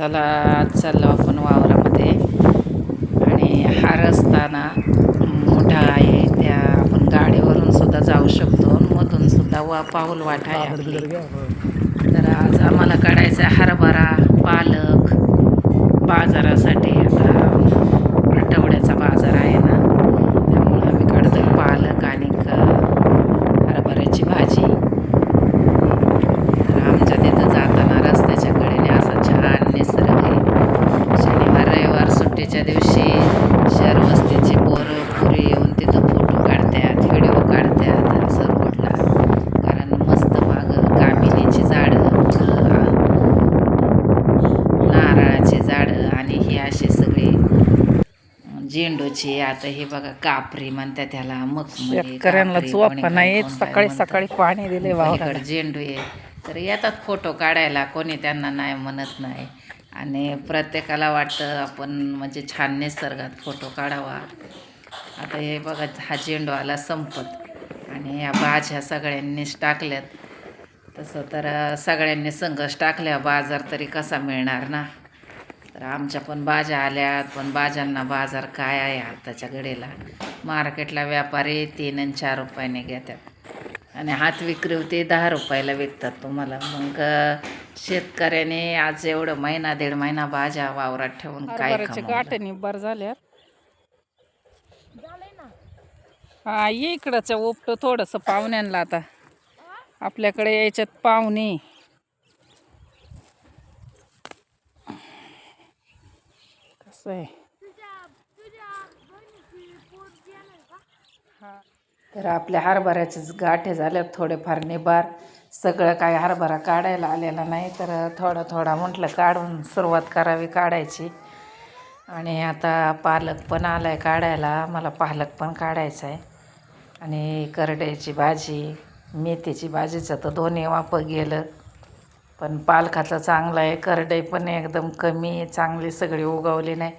चला आज चाललो आपण वावरामध्ये. आणि हा रस्ता ना मोठा आहे त्या आपण गाडीवरून सुद्धा जाऊ शकतो. मधून सुद्धा वा पाऊल वाट आहे. तर आज आम्हाला काढायचा आहे हरभरा पालक बाजारासाठी आता आठवड्याचा बाजार आहे ना त्यामुळं आम्ही काढतोय पालक आणि क- हरभऱ्याची भाजी तर आमच्या तिथं जाताना रस्त्याच्या कडेने असा छान निसर्ग आहे शनिवार रविवार सुट्टीच्या दिवशी शहर वस्तीची पोरं पुरी येऊन तिथं फोटो काढतात व्हिडिओ काढतात सरवटला कारण मस्त मागं कामिनीची झाडं फुलं नारळाची झाडं आणि ही अशी सगळी झेंडूची आता हे बघा कापरी म्हणतात त्याला मखमली शेतकऱ्यांना काय नाही सकाळी. सकाळी पाणी दिले झेंडू आहे. तर येतात फोटो काढायला कोणी त्यांना नाही म्हणत नाही. आणि प्रत्येकाला वाटतं आपण म्हणजे छान निसर्गात फोटो काढावा. आता हे बघा हा झेंडू आला संपत. आणि ह्या भाज्या सगळ्यांनीच टाकल्यात. तसं तर सगळ्यांनी संघच टाकल्या बाजार तरी कसा मिळणार ना? तर आमच्या पण भाज्या आल्यात पण भाज्यांना बाजार काय आहे आत्ताच्या घडीला? मार्केटला व्यापारी तीन आणि चार रुपयाने घेतात. आणि हात विक्री होते दहा रुपयाला विकतात तुम्हाला. मग शेतकऱ्याने आज एवढं महिना दीड महिना भाज्या वावरात ठेवून काय हरभऱ्याचे कमवलं? गाठे निब्बर झाल्यात. हा ये इकडचं उपट थोडंसं पाहुण्यांना आता. आपल्याकडे यायच्यात पाहुणे. कसं आहे. तर आपल्या हरभऱ्याचेच गाठे झाल्यात थोडेफार निबार. सगळं काय हरभरा काढायला आलेला नाही तर थोडा थोडा म्हटलं काढून सुरुवात करावी काढायची. आणि आता पालक पण आला आहे काढायला मला पालक पण काढायचा आहे. आणि करड्याची भाजी मेथीची भाजीचं तर दोन्ही वाप गेलं. पण पालकाचं चांगलं आहे. करडई पण एकदम कमी आहे. चांगली सगळी उगवली नाही.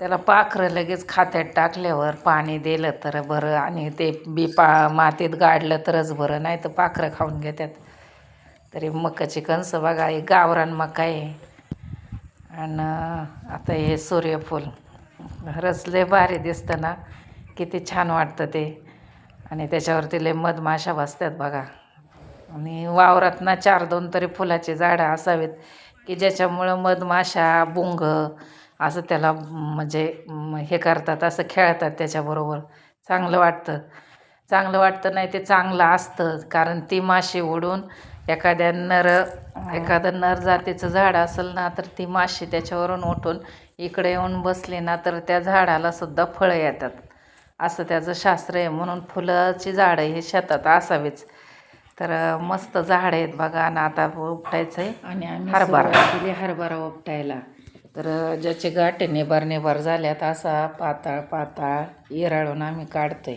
त्याला पाखरं लगेच खात्यात टाकल्यावर पाणी दिलं तर बरं आणि ते बी पा मातीत गाडलं तरच बरं. नाही तर पाखरं खाऊन घेतात तरी मकाची कणसं बघा हे गावरान मका आहे. आणि आता हे सूर्यफूल. रसले भारी दिसतं ना. किती छान वाटतं ते. आणि त्याच्यावरती लय मधमाशा बसतात बघा. आणि वावरात ना चार दोन तरी फुलाची झाडं असावीत की ज्याच्यामुळं मधमाशा बुंग असं त्याला म्हणजे हे करतात असं खेळतात त्याच्याबरोबर. चांगलं वाटतं. चांगलं वाटतं नाही ते चांगलं असतं कारण ती माशी उडून एखाद्या नर एखादं नर जातीचं झाड असेल ना तर ती माशी त्याच्यावरून उठून इकडे येऊन बसली ना तर त्या झाडाला सुद्धा फळं येतात. असं त्याचं शास्त्र आहे. म्हणून फुलाची झाडं हे शेतात असावीच. तर मस्त झाड आहेत बघा. आणि आता उपटायचं आहे आणि आम्ही हरभरा. केली हरभरा उपटायला. तर ज्याचे गाठे निबार निबार झाल्यात असा पाताळ पाताळ इराळून आम्ही काढतोय.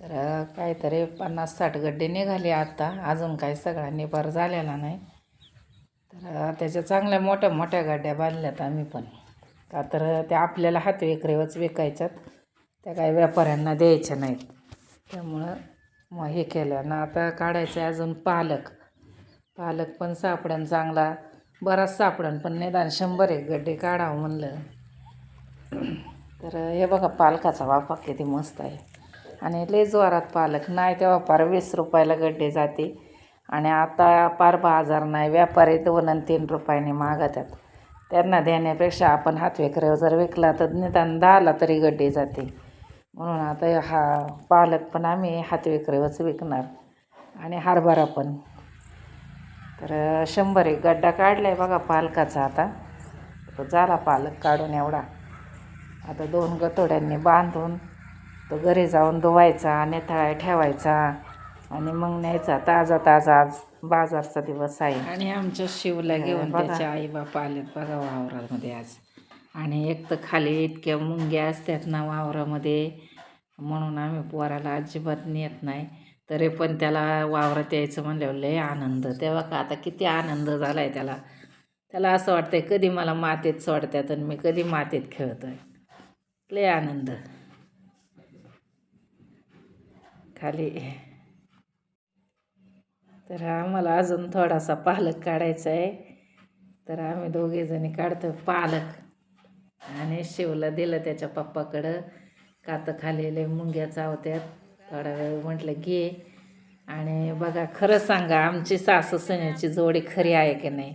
तर काहीतरी पन्नास साठ गड्डे निघाले आता. अजून काही सगळा निबार झालेला नाही. तर त्याच्या चांगल्या मोठ्या मोठ्या गाड्या बांधल्यात आम्ही पण. का तर त्या आपल्याला हात विक्रीवरच विकायच्यात. त्या काही व्यापाऱ्यांना द्यायच्या नाहीत. त्यामुळं मग हे केलं. ना आता काढायचं आहे अजून पालक. पालक पण सापडन चांगला. बराच सापडन पण निदान शंभर एक गड्डे काढावं म्हणलं. तर हे बघा पालकाचा वाफा किती मस्त आहे. आणि लय जोरात पालक. नाही तेव्हा पार वीस रुपयाला गड्डे जाते. आणि आता पार बाजार नाही व्यापारी दोन आणि तीन रुपयाने मागतात. त्यांना देण्यापेक्षा आपण हात जर विकला तर निदान दहाला तरी गड्डे जाते. म्हणून आता हा पालक पण आम्ही हात विक्रीवरच विकणार आणि हरभरा पण. तर शंभर एक गड्डा काढला आहे बघा पालकाचा आता. तो झाला पालक काढून एवढा. आता दोन गतोड्यांनी बांधून तो घरी जाऊन धुवायचा नेथाळ्या ठेवायचा आणि मग न्यायचा ताजा ताजा आज बाजारचा दिवस आहे. आणि आमच्या शिवला घेऊन बघा. त्याचे आई बाप आलेत बघा वावरामध्ये आज. आणि एक तर खाली इतक्या मुंग्या असतात ना वावरामध्ये. म्हणून आम्ही पोराला अजिबात नेत नाही. तरी पण त्याला वावरात यायचं म्हणल्यावर लय आनंद. तेव्हा का आता किती आनंद झाला आहे त्याला. त्याला असं वाटतं आहे कधी मला मातीत सोडतात आणि मी कधी मातीत खेळतोय. लय आनंद. खाली. तर आम्हाला अजून थोडासा पालक काढायचा आहे तर आम्ही दोघेजणी काढतो पालक. आणि शिवला दिलं त्याच्या पप्पाकडं. कातं खालेले मुंग्या चावत्यात. थोडा वेळ म्हटलं घे. आणि बघा खरं सांगा आमची सासू सण्याची जोडी खरी आहे की नाही?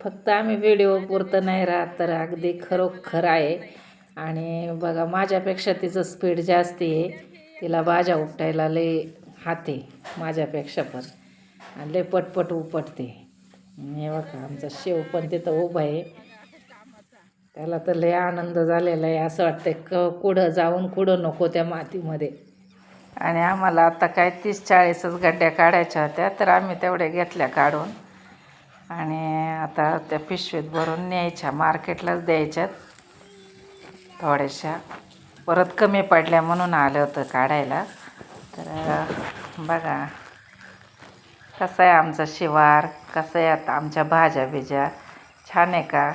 फक्त आम्ही व्हिडिओ पुरतं नाही राहत तर अगदी खरोखर आहे. आणि बघा माझ्यापेक्षा तिचं स्पीड जास्त आहे. तिला भाज्या उपटायला लय हाते माझ्यापेक्षा पण. आणि लय पटपट उपटते. हे बघा आमचा शेव पण तिथं उभा आहे. त्याला तर लय आनंद झालेला आहे. असं वाटतंय क कुठं जाऊन कुठं नको त्या मातीमध्ये. आणि आम्हाला आता काय तीस चाळीसच गड्ड्या काढायच्या होत्या तर आम्ही तेवढ्या घेतल्या काढून. आणि आता त्या पिशवीत भरून न्यायच्या मार्केटलाच द्यायच्यात. थोड्याशा. परत कमी पडल्या म्हणून आलं होतं काढायला. तर बघा. कसं आहे आमचं शिवार? कसं आहे आता आमच्या भाज्या बिज्या छान आहे का?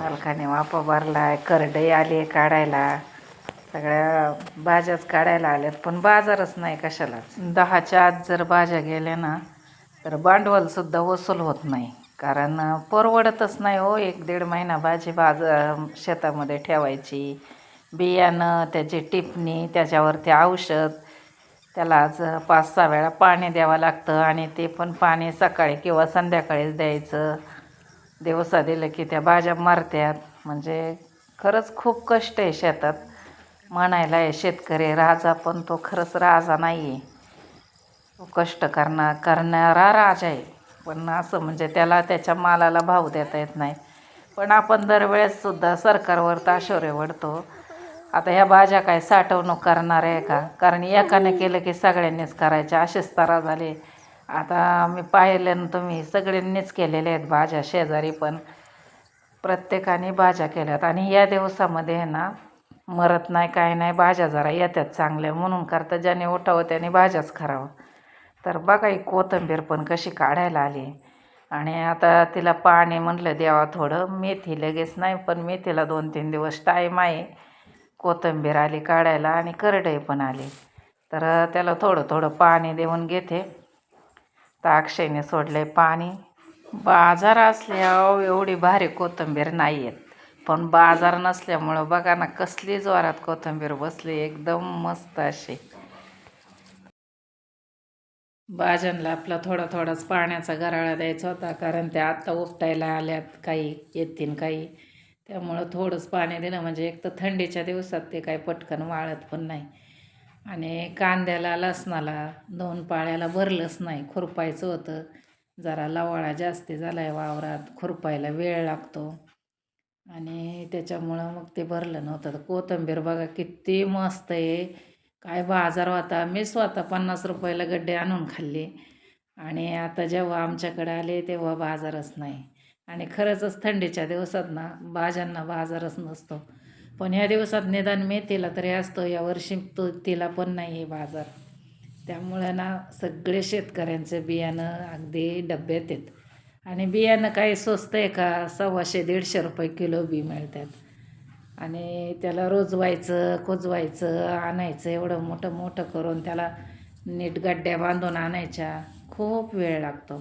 मालकाने वापा भरला आहे करडई आली आहे काढायला. सगळ्या भाज्याच काढायला आल्यात पण बाजारच नाही कशालाच. दहाच्या आत जर भाज्या गेल्या ना तर भांडवलसुद्धा वसूल होत नाही. कारण परवडतच नाही हो. एक दीड महिना भाजी बाजा शेतामध्ये ठेवायची. बियाणं त्याची टिपणी त्याच्यावरती औषध. त्याला आज पाच सहा वेळा पाणी द्यावं लागतं आणि ते पण पाणी सकाळी किंवा संध्याकाळीच द्यायचं. दिवसा दिलं की त्या भाज्या मरत्यात. म्हणजे खरंच खूप कष्ट आहे शेतात. म्हणायला आहे शेतकरी राजा पण तो खरंच राजा नाही आहे तो कष्ट करणार करणारा राजा आहे. पण असं म्हणजे त्याला त्याच्या मालाला भाव देता येत नाही. पण आपण दरवेळेससुद्धा सरकारवर ताशोरे वडतो आता ह्या भाज्या काय साठवणूक करणार आहे का? कारण एकाने केलं की सगळ्यांनीच करायच्या असेच तारा झाले आता मी पाहिलं ना तुम्ही सगळ्यांनीच केलेल्या आहेत भाज्या शेजारी पण. प्रत्येकाने भाज्या केल्यात. आणि या दिवसामध्ये आहे ना मरत नाही काय नाही भाज्या जरा येतात चांगल्या. म्हणून करता ज्याने उठावं त्याने भाज्याच करावं तर बघा ही कोथिंबीर पण कशी काढायला आली. आणि आता तिला पाणी म्हटलं द्यावा थोडं मेथी लगेच नाही पण मेथीला दोन तीन दिवस टाईम आहे. कोथिंबीर आली काढायला आणि करडई पण आली. तर त्याला थोडं थोडं पाणी देऊन घेते. तर अक्षयने सोडले पाणी. बाजार असल्यावर एवढी भारी कोथिंबीर नाही आहेत पण बाजार नसल्यामुळं बघा ना कसली जोरात कोथिंबीर बसली एकदम मस्त अशी. भाज्यांना आपला थोडा थोडाच पाण्याचा गराळा द्यायचा होता कारण त्या आत्ता उपटायला आल्यात काही येतील काही. त्यामुळं थोडंच पाणी देणं म्हणजे एक तर थंडीच्या दिवसात ते काही पटकन वाळत पण नाही. आणि कांद्याला लसणाला दोन पाळ्याला भरलंच नाही खुरपायचं होतं. जरा लवाळा जास्ती झाला आहे वावरात खुरपायला वेळ लागतो. आणि त्याच्यामुळं मग ते भरलं नव्हतं. तर कोथिंबीर बघा किती मस्त आहे. काय बाजार होता. मी स्वतः पन्नास रुपयाला गड्डे आणून खाल्ले. आणि आता जेव्हा आमच्याकडे आले तेव्हा बाजारच नाही. आणि खरंचच थंडीच्या दिवसात ना भाज्यांना बाजारच नसतो. पण ह्या दिवसात निदान मेथीला तरी असतो यावर्षी तो तिला पण नाही आहे बाजार. त्यामुळे ना सगळे शेतकऱ्यांचं बियाणं अगदी डब्यात येत आणि बियाणं काही स्वस्त आहे का? सव्वाशे दीडशे रुपये किलो बी मिळतात. आणि त्याला रोजवायचं कोजवायचं आणायचं एवढं मोठं मोठं करून त्याला नीट गड्ड्या बांधून आणायच्या. खूप वेळ लागतो.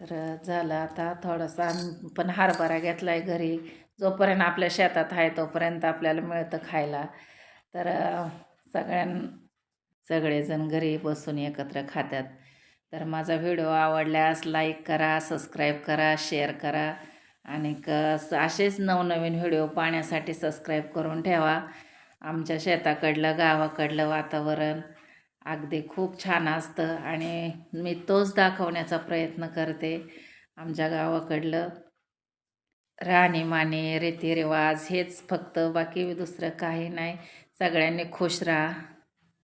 तर झालं आता थोडासा पण हरभरा घेतला आहे घरी. जोपर्यंत आपल्या शेतात आहे तोपर्यंत आपल्याला मिळतं खायला. तर सगळ्यां सगळेजण घरी बसून एकत्र खातात तर माझा व्हिडिओ आवडल्यास लाईक करा सबस्क्राईब करा शेअर करा. आणि क असेच नवनवीन व्हिडिओ पाहण्यासाठी सबस्क्राईब करून ठेवा. आमच्या शेताकडलं गावाकडलं वातावरण अगदी खूप छान असतं आणि मी तोच दाखवण्याचा प्रयत्न करते. आमच्या गावाकडलं राहणीमाने रीतिरिवाज हेच फक्त बाकी दुसरं काही नाही. सगळ्यांनी खुश राहा.